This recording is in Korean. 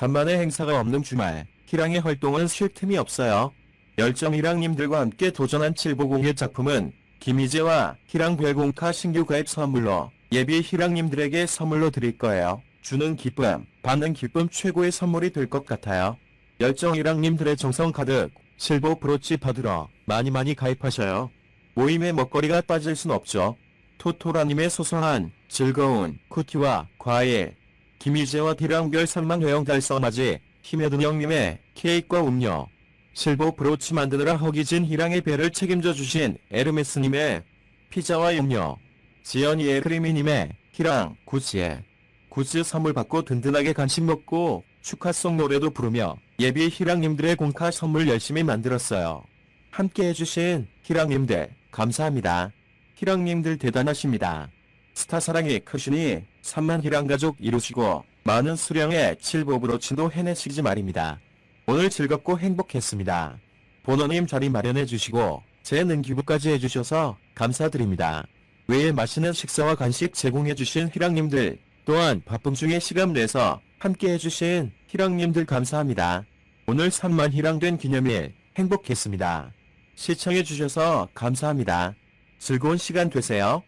간만에 행사가 없는 주말, 희랑의 활동은 쉴 틈이 없어요. 열정 희랑님들과 함께 도전한 칠보공의 작품은 김희재와 희랑 별공카 신규 가입 선물로 예비 희랑님들에게 선물로 드릴 거예요. 주는 기쁨, 받는 기쁨 최고의 선물이 될 것 같아요. 열정 희랑님들의 정성 가득 실보 브로치 받으러 많이 많이 가입하셔요. 모임에 먹거리가 빠질 순 없죠. 토토라님의 소소한 즐거운 쿠키와 과일, 김희재와 디랑별 3만 회영 달성 맞이, 힘에든 형님의 케이크와 음료, 실버 브로치 만드느라 허기진 희랑의 배를 책임져 주신 에르메스님의 피자와 음료, 지연이의 크리미님의 희랑 구찌의 구찌 선물 받고 든든하게 간식 먹고 축하송 노래도 부르며 예비 희랑님들의 공카 선물 열심히 만들었어요. 함께 해주신 희랑님들 감사합니다. 희랑님들 대단하십니다. 스타 사랑이 크시니 3만 희랑 가족 이루시고 많은 수량의 칠보브로치도 해내시지 말입니다. 오늘 즐겁고 행복했습니다. 보너님 자리 마련해 주시고 제 능기부까지 해주셔서 감사드립니다. 외에 맛있는 식사와 간식 제공해 주신 희랑님들 또한 바쁨 중에 시간 내서 함께 해주신 희랑님들 감사합니다. 오늘 3만 희랑된 기념일 행복했습니다. 시청해 주셔서 감사합니다. 즐거운 시간 되세요.